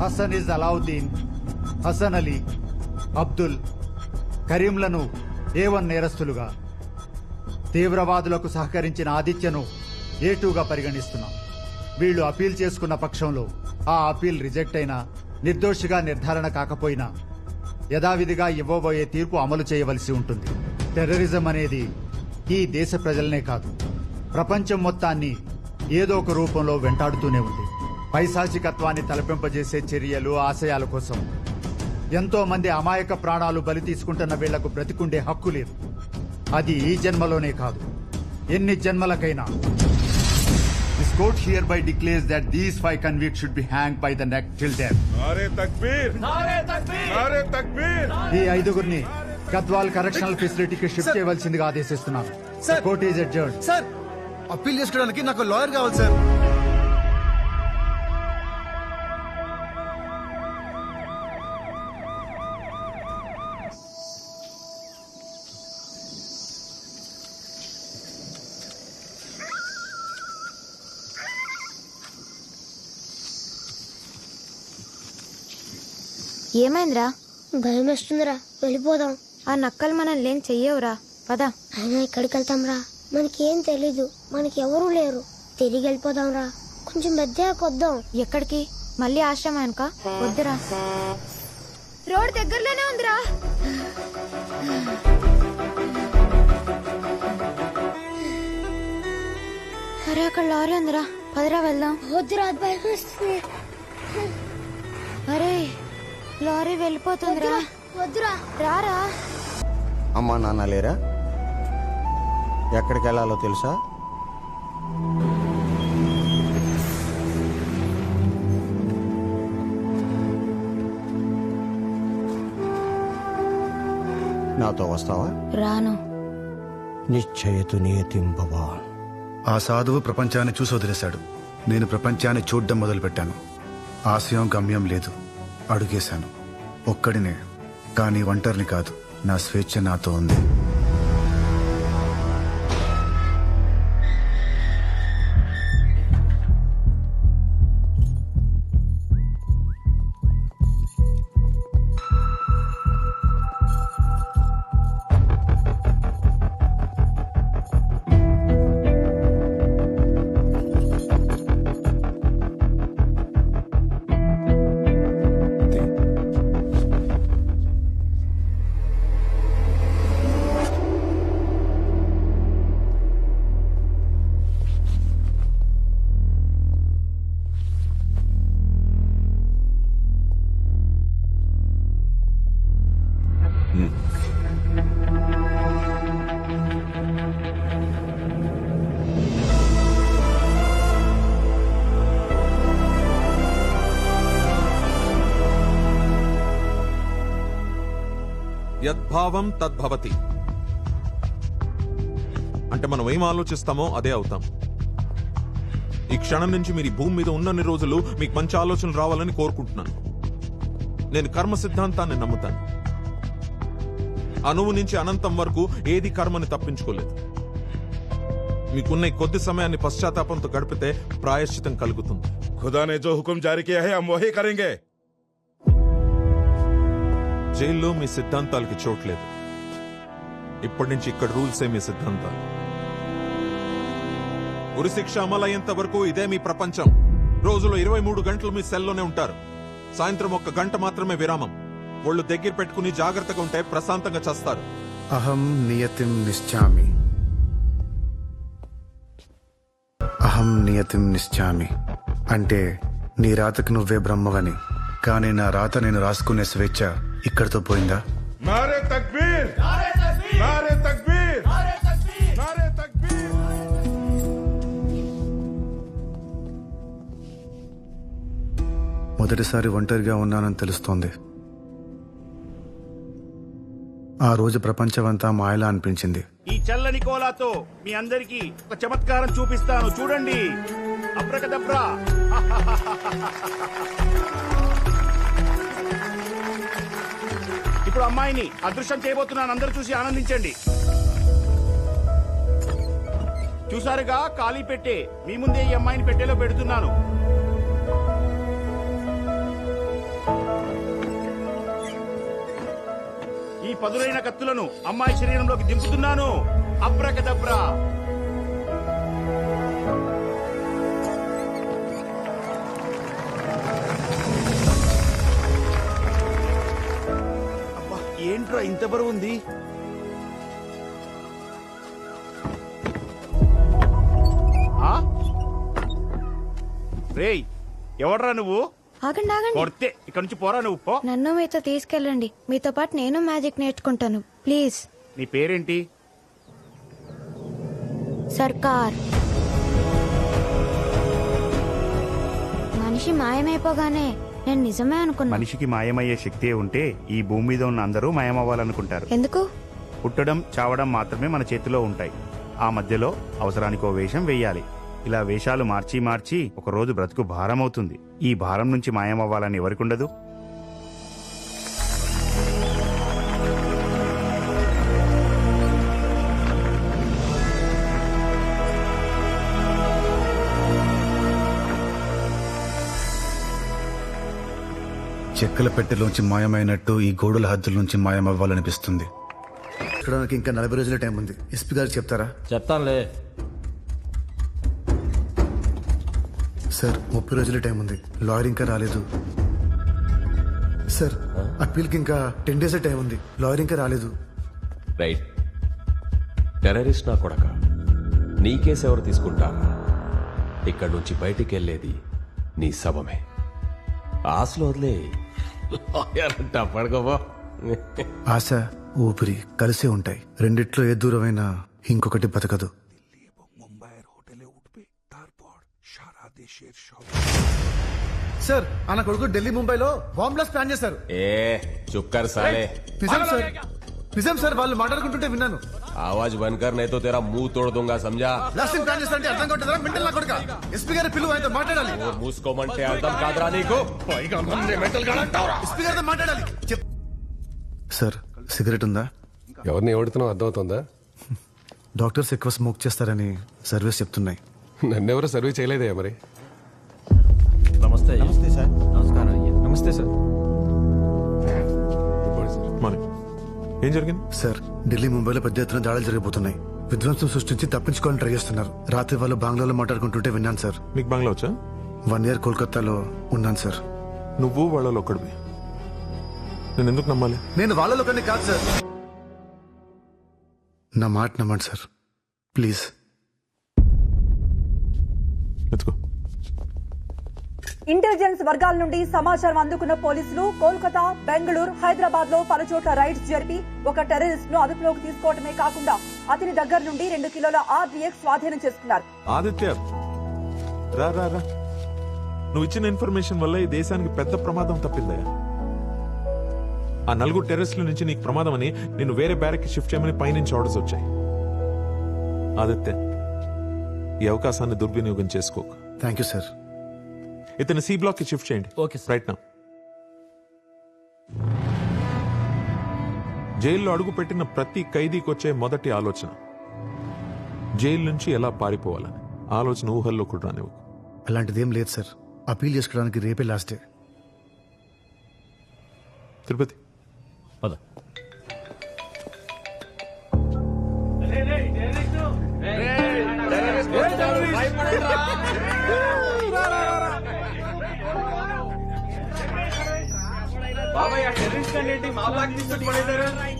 హసన్ ఇస్ అలావుద్దీన్ హసన్ అలీ అబ్దుల్ కరీంలను A one నేరస్తులుగా తీవ్రవాదులకు సహకరించిన ఆదిత్యను ఏటూగా పరిగణిస్తున్నాం. వీళ్ళు అపీల్ చేసుకున్న పక్షంలో ఆ అపీల్ రిజెక్ట్ అయినా నిర్దోషిగా నిర్ధారణ కాకపోయినా యథావిధిగా ఇవ్వబోయే తీర్పు అమలు చేయవలసి ఉంటుంది. టెర్రరిజం అనేది ఈ దేశ ప్రజలనే కాదు ప్రపంచం మొత్తాన్ని ఏదో ఒక రూపంలో వెంటాడుతూనే ఉంది. పైశాచికత్వాన్ని తలపింపజేసే చర్యలు ఆశయాల కోసం. ఎంతో మంది అమాయక ప్రాణాలు బలి తీసుకుంటున్న వీళ్ళకు బ్రతికుండే హక్కు లేదు. అది ఈ జన్మలోనే కాదు. ఎన్ని జన్మలకైనా. This court hereby declares that these five convict should be hang by the neck till death ఈ ఐదుగురిని గద్వాల్ కరెక్షనల్ ఫెసిలిటీకి షిఫ్ట్ చేయవలసిందిగా ఆదేశిస్తున్నారు court is adjourn sir appeal చేసుకోవడానికి నాకు లాయర్ కావాలి సార్ ఏమైందిరా? భయం వేస్తుందిరా. వెళ్ళిపోదాం. ఆ నక్కలు మనల్ని ఏం చెయ్యవురా. పద. అయినా ఎక్కడికి వెళ్తాంరా? మనకేం తెలీదు. మనకి ఎవరూ లేరు. తిరిగి వెళ్ళిపోదాంరా. కొంచెం పెద్దగా వద్దాం. ఎక్కడికి? మళ్ళీ ఆశ్రమానిక? వద్దురా. రోడ్ దగ్గరలోనే ఉందిరా. అరే అక్కడ లారీ ఉందిరా. పదరా వెళ్దాం. వద్దురా భయం వేస్తుంది. అరే లారీ వెళ్ళిపోతుందిరా. వద్దురా రారా. అమ్మా నాన్న లేరా? ఎక్కడికి వెళ్ళాలో తెలుసా? నాతో వస్తావా? రాను. నిశ్చయతు నియతిం భవాన్ ఆ సాధువు ప్రపంచాన్ని చూసి వదిలేశాడు. నేను ప్రపంచాన్ని చూడ్డం మొదలుపెట్టాను. ఆశయం గమ్యం లేదు. అడుగేశాను. ఒక్కడినే. కానీ ఒంటరిని కాదు. నా స్వేచ్ఛ నాతో ఉంది. యద్భావం తద్భవతి. అంటే మనం ఏం ఆలోచిస్తామో అదే అవుతాం. ఈ క్షణం నుంచి మీరు భూమి మీద ఉన్నన్ని రోజులు మీకు మంచి ఆలోచనలు రావాలని కోరుకుంటున్నాను. నేను కర్మ సిద్ధాంతాన్ని నమ్ముతాను. అణువు నుంచి అనంతం వరకు ఏది కర్మని తప్పించుకోలేదు. మీకున్న ఈ కొద్ది సమయాన్ని పశ్చాత్తాపంతో గడిపితే ప్రాయశ్చితం కలుగుతుంది. ఖుదానే జో హుకుం జారీ కియా హై హమ్ వహీ కరేంగే. జైల్లో మీ సిద్ధాంతాలకి చోట్లేదు ఇప్పటి నుంచి ఇక్కడ రూల్సే మీ సిద్ధాంతాలు. ఉరిశిక్ష అమలయ్యేంత వరకు ఇదే మీ ప్రపంచం. రోజులో ఇరవై మూడు గంటలు మీ సెల్లోనే ఉంటారు. సాయంత్రం ఒక్క గంట మాత్రమే విరామం. ఒళ్ళు దగ్గర పెట్టుకుని జాగ్రత్తగా ఉంటే ప్రశాంతంగా చేస్తారు. అహం నియతిం నిశ్చామి. అహం నియతిం నిశ్చామి. అంటే నీ రాతకు నువ్వే బ్రహ్మవని. కానీ నా రాత నేను రాసుకునే స్వేచ్ఛ ఇక్కడితో పోయిందా? మొదటిసారి ఒంటరిగా ఉన్నానని తెలుస్తోంది. ఆ రోజు ప్రపంచమంతా మాయలా అనిపించింది. ఈ చల్లని కోలాతో మీ అందరికీ ఒక చమత్కారం చూపిస్తాను. చూడండి. అబ్రకదబ్రా ఇప్పుడు అమ్మాయిని అదృశ్యం చేయబోతున్నాను. అందరూ చూసి ఆనందించండి. చూసారుగా ఖాళీ పెట్టే మీ ముందే ఈ అమ్మాయిని పెట్టేలో పెడుతున్నాను. ఈ పదులైన కత్తులను అమ్మాయి శరీరంలోకి దింపుతున్నాను. అబ్రకదబ్రా. ఇంత బరువు ఉంది? రేయ్ ఎవడ్రా నువ్వు? ఆగండి ఆగండి. కొడితే ఇక్కడ నుంచి పోరా నువ్వు పో. నన్ను మీతో తీసుకెళ్ళండి. మీతో పాటు నేను మ్యాజిక్ నేర్చుకుంటాను. ప్లీజ్. నీ పేరేంటి? సర్కార్. మనిషి మాయమైపోగానే నేను నిజమే అనుకున్నా. మనిషికి మాయమయ్యే శక్తి ఉంటే ఈ భూమి మీద ఉన్న అందరూ మాయమవ్వాలనుకుంటారు. ఎందుకు? పుట్టడం చావడం మాత్రమే మన చేతిలో ఉంటాయి. ఆ మధ్యలో అవసరానికి వేషం వేయాలి. ఇలా వేషాలు మార్చి మార్చి ఒక రోజు బ్రతుకు భారం అవుతుంది ఈ భారం నుంచి మాయమవ్వాలని ఎవరికుండదు? చెక్కల పెట్టెలోంచి మాయమైనట్టు ఈ గోడల హద్దుల నుంచి మాయమవ్వాలనిపిస్తుంది. చూడడానికి ఇంకా నలభై రోజుల టైం ఉంది. ఎస్పీ గారు చెప్తారా? చెప్తానులే. సార్ ముప్పై రోజుల టైం ఉంది. లాయర్ ఇంకా రాలేదు. సార్ అప్పీల్కి ఇంకా టెన్ డేస్ టైం ఉంది. లాయర్ ఇంకా రాలేదు. రైట్. టెర్రరిస్ట్ నా కొడక. నీ కేసు ఎవరు తీసుకుంటారా ఇక్కడి నుంచి బయటికి వెళ్ళేది నీ శవమే. ఆశలు వదిలే. లాయర్ అంట పడకపో. ఆశ ఊపిరి కలిసే ఉంటాయి. రెండిట్లో ఏ దూరమైనా ఇంకొకటి బతకదు. సార్ ఆయన కొడుకు ఢిల్లీ ముంబైలో బాంబ్ బ్లాస్ట్ ప్లాన్ చేశారు. ఏ చుక్కర్ సాలే. నిజం సార్. నిజం సార్ వాళ్ళు మాట్లాడుకుంటుంటే విన్నాను. ఆవాజ్ బన్కర్ నైతో తేరా మూ తోడుదా సంజా. లాస్టింగ్ ప్లాన్ చేస్తారంటే అర్థం కొట్టదా మెంటల్ నా కొడుక. ఎస్పీ గారి పిలువ ఆయనతో మాట్లాడాలి. మూసుకోమంటే అర్థం కాదురా నీకు? పైగా నన్నే మెంటల్గా అంటావురా. ఎస్పీ గారితో మాట్లాడాలి. సార్ సిగరెట్ ఉందా? ఎవరిని ఎవడుతున్నావు అర్థమవుతుందా? డాక్టర్స్ ఎక్కువ స్మోక్ చేస్తారని సర్వీస్ చెప్తున్నాయి. నన్నెవరు సర్వీస్ చేయలేదే మరి? నమస్తే. నమస్తే సార్. నమస్కారం. నమస్తే సార్. మరి ఏం జరిగింది? సార్ ఢిల్లీ ముంబైలో పెద్ద ఎత్తున దాడులు జరిగిపోతున్నాయి. విధ్వంసం సృష్టించి తప్పించుకోవాలని ట్రై చేస్తున్నారు. రాత్రి వాళ్ళు బంగ్లాలో మాట్లాడుకుంటుంటే విన్నాను సార్. మీకు బంగ్లా వచ్చా? వన్ ఇయర్ కోల్కతాలో ఉన్నాను సార్. నువ్వు వాళ్ళలో ఒక్కడివి నేను ఎందుకు నమ్మాలి? నేను వాళ్ళలో కొన్ని కాదు సార్. నా మాట నమ్మండి సార్. ప్లీజ్. ఎత్తుకో ఇంటెలిజెన్స్ వర్గాల నుండి సమాచారం అందుకున్న పోలీసులు కోల్కతా బెంగళూరు హైదరాబాద్లో పలుచోట్ల రైడ్స్ జరిపి ఒక టెర్రరిస్ట్ను అదుపులోకి తీసుకోవడమే కాకుండా అతని దగ్గర నుండి రెండు కిలోల ఆర్డీఎక్స్ స్వాధీనం చేసుకున్నారు. ఆదిత్య రా రా రా. నువ్వు ఇచ్చిన ఇన్ఫర్మేషన్ వల్ల ఈ దేశానికి పెద్ద ప్రమాదం తప్పిందయ్యా. ఆ నలుగురు టెర్రరిస్టుల నుంచి నీకు ప్రమాదం అని నేను వేరే బ్యారెక్ షిఫ్ట్ చేయమని పైనుంచి ఆర్డర్స్ వచ్చాయి. ఆదిత్య ఈ అవకాశాన్ని దుర్వినియోగం చేసుకోకు. Thank you sir. ఇతను సి బ్లాక్కి షిఫ్ట్ చేయండి ఓకే సార్. రైట్ నా జైల్లో అడుగు పెట్టిన ప్రతి ఖైదీకి వచ్చే మొదటి ఆలోచన జైలు నుంచి ఎలా పారిపోవాలని ఆలోచన ఊహల్లో కూడా రానివ్వకు అలాంటిది ఏం లేదు సార్ అపీల్ చేసుకోవడానికి రేపే లాస్ట్ డే తిరుపతి పద బాబాయ్